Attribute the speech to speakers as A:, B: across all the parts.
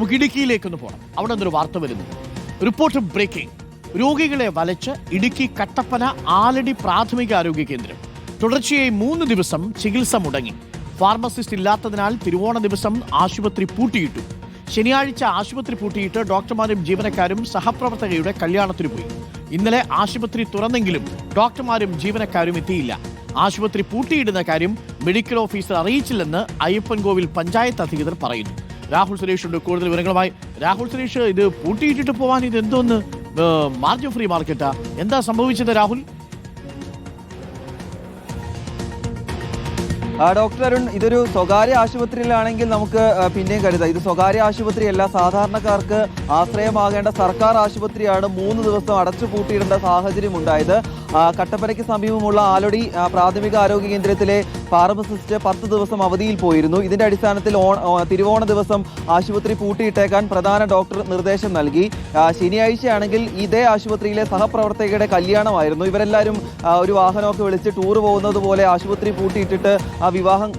A: നമുക്ക് ഇടുക്കിയിലേക്കൊന്ന് പോകണം അവിടെ നിന്നൊരു വാർത്ത വരുന്നു. Report breaking. രോഗികളെ വലച്ച് ഇടുക്കി കട്ടപ്പന ആലടി പ്രാഥമിക ആരോഗ്യ കേന്ദ്രം. തുടർച്ചയായി മൂന്ന് ദിവസം ചികിത്സ മുടങ്ങി. ഫാർമസിസ്റ്റ് ഇല്ലാത്തതിനാൽ തിരുവോണ ദിവസം ആശുപത്രി പൂട്ടിയിട്ടു. ശനിയാഴ്ച ആശുപത്രി പൂട്ടിയിട്ട് ഡോക്ടർമാരും ജീവനക്കാരും സഹപ്രവർത്തകയുടെ കല്യാണത്തിന് പോയി. ഇന്നലെ ആശുപത്രി തുറന്നെങ്കിലും ഡോക്ടർമാരും ജീവനക്കാരും എത്തിയില്ല. ആശുപത്രി പൂട്ടിയിടുന്ന കാര്യം മെഡിക്കൽ ഓഫീസർ അറിയിച്ചില്ലെന്ന് അയ്യപ്പൻകോവിൽ പഞ്ചായത്ത് അധികൃതർ പറയുന്നു. രാഹുൽ സുരേഷ് ഉണ്ട് കൂടുതൽ വിവരങ്ങളുമായി. രാഹുൽ സുരേഷ് ഇത് പൂട്ടിയിട്ടിട്ട് പോവാൻ ഇത് എന്തോന്ന്? മാർജിൻ ഫ്രീ മാർക്കറ്റാ. എന്താ സംഭവിച്ചത് രാഹുൽ?
B: ഡോക്ടർ അരുൺ ഇതൊരു സ്വകാര്യ ആശുപത്രിയിലാണെങ്കിൽ നമുക്ക് പിന്നെയും കരുതാം. ഇത് സ്വകാര്യ ആശുപത്രിയല്ല സാധാരണക്കാർക്ക് ആശ്രയമാകേണ്ട സർക്കാർ ആശുപത്രിയാണ് മൂന്ന് ദിവസം അടച്ചു പൂട്ടിയിടേണ്ട സാഹചര്യം ഉണ്ടായത് കട്ടപ്പനയ്ക്ക് സമീപമുള്ള ആലോടി പ്രാഥമിക ആരോഗ്യ കേന്ദ്രത്തിലെ ഫാർമസിസ്റ്റ് പത്ത് ദിവസം അവധിയിൽ പോയിരുന്നു. ഇതിന്റെ അടിസ്ഥാനത്തിൽ തിരുവോണ ദിവസം ആശുപത്രി പൂട്ടിയിട്ടേക്കാൻ പ്രധാന ഡോക്ടർ നിർദ്ദേശം നൽകി. ശനിയാഴ്ചയാണെങ്കിൽ ഇതേ ആശുപത്രിയിലെ സഹപ്രവർത്തകയുടെ കല്യാണമായിരുന്നു. ഇവരെല്ലാവരും ഒരു വാഹനമൊക്കെ വിളിച്ച് ടൂർ പോകുന്നത് പോലെ ആശുപത്രി പൂട്ടിയിട്ടിട്ട് ആ വിവാഹം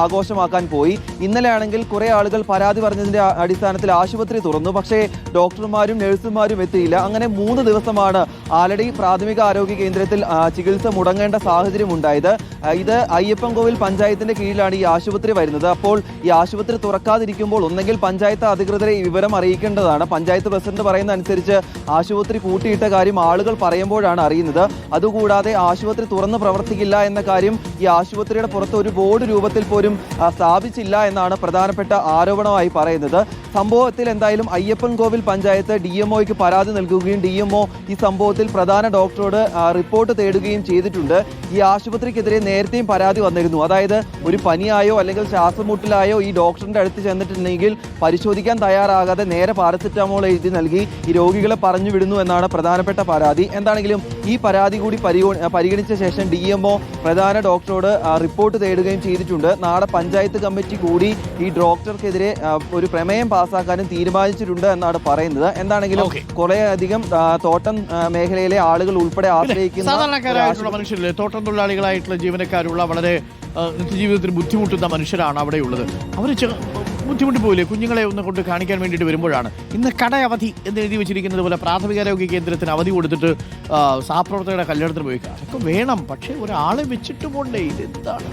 B: ആഘോഷമാക്കാൻ പോയി. ഇന്നലെ ആണെങ്കിൽ കുറെ ആളുകൾ പരാതി പറഞ്ഞതിന്റെ അടിസ്ഥാനത്തിൽ ആശുപത്രി തുറന്നു. പക്ഷേ ഡോക്ടർമാരും നഴ്സുമാരും എത്തിയില്ല. അങ്ങനെ മൂന്ന് ദിവസമാണ് ആലടി പ്രാഥമിക ആരോഗ്യ കേന്ദ്രത്തിൽ ചികിത്സ മുടങ്ങേണ്ട സാഹചര്യം ഉണ്ടായത് ഇത് അയ്യപ്പൻകോവിൽ പഞ്ചായത്തിന്റെ കീഴിലാണ് ഈ ആശുപത്രി വരുന്നത്. അപ്പോൾ ഈ ആശുപത്രി തുറക്കാതിരിക്കുമ്പോൾ ഒന്നെങ്കിൽ പഞ്ചായത്ത് അധികൃതരെ വിവരം അറിയിക്കേണ്ടതാണ്. പഞ്ചായത്ത് പ്രസിഡന്റ് പറയുന്ന അനുസരിച്ച് ആശുപത്രി പൂട്ടിയിട്ട കാര്യം ആളുകൾ പറയുമ്പോഴാണ് അറിയുന്നത്. അതുകൂടാതെ ആശുപത്രി തുറന്ന് പ്രവർത്തിക്കില്ല എന്ന കാര്യം ഈ ആശുപത്രിയുടെ പുറത്ത് ഒരു ബോർഡ് രൂപത്തിൽ പോലും സ്ഥാപിച്ചില്ല എന്നാണ് പ്രധാനപ്പെട്ട ആരോപണമായി പറയുന്നത്. സംഭവത്തിൽ എന്തായാലും അയ്യപ്പൻകോവിൽ പഞ്ചായത്ത് ഡി എംഒയ്ക്ക് പരാതി നൽകുകയും ഡി എംഒ ഈ സംഭവത്തിൽ പ്രധാന ഡോക്ടറോട് റിപ്പോർട്ട് തേടുകയും ചെയ്തിട്ടുണ്ട്. ഈ ആശുപത്രിക്കെതിരെ നേരത്തെയും പരാതി വന്നിരുന്നു. അതായത് ഒരു പനിയായോ അല്ലെങ്കിൽ ശ്വാസമുട്ടലായോ ഈ ഡോക്ടറിന്റെ അടുത്ത് ചെന്നിട്ടുണ്ടെങ്കിൽ പരിശോധിക്കാൻ തയ്യാറാകാതെ നേരെ പാരസെറ്റാമോൾ എഴുതി നൽകി ഈ രോഗികളെ പറഞ്ഞു വിടുന്നു എന്നാണ് പ്രധാനപ്പെട്ട പരാതി. എന്താണെങ്കിലും ഈ പരാതി കൂടി പരിഗണിച്ച ശേഷം ഡി എം ഒ പ്രധാന ഡോക്ടറോട് റിപ്പോർട്ട് തേടുകയും ചെയ്തിട്ടുണ്ട്. നാളെ പഞ്ചായത്ത് കമ്മിറ്റി കൂടി ഈ ഡോക്ടർക്കെതിരെ ഒരു പ്രമേയം പാസ്സാക്കാനും തീരുമാനിച്ചിട്ടുണ്ട് എന്നാണ് പറയുന്നത്. എന്താണെങ്കിലും
A: Okay.
B: കുറെ അധികം ആ, തോട്ടം മേഖലയിലെ ആളുകൾ ഉൾപ്പെടെ ആശ്രയിക്കുന്ന
A: മനുഷ്യരില്ലേ? തോട്ടം തൊഴിലാളികളായിട്ടുള്ള ജീവനക്കാരുള്ള വളരെ നിത്യജീവിതത്തിൽ ബുദ്ധിമുട്ടുന്ന മനുഷ്യരാണ് അവിടെയുള്ളത്. അവർ ബുദ്ധിമുട്ടി പോയില്ലേ കുഞ്ഞുങ്ങളെ ഒന്ന് കൊണ്ട് കാണിക്കാൻ വേണ്ടിയിട്ട് വരുമ്പോഴാണ്. ഇന്ന് കട അവധി എന്ന് എഴുതി വെച്ചിരിക്കുന്നത് പോലെ പ്രാഥമിക ആരോഗ്യ കേന്ദ്രത്തിന് അവധി കൊടുത്തിട്ട് സഹപ്രവർത്തകരുടെ കല്യാണത്തിന് പോയി അതൊക്കെ വേണം പക്ഷേ ഒരാളെ വെച്ചിട്ട് പോണ്ടേ ഇതെന്താണ്?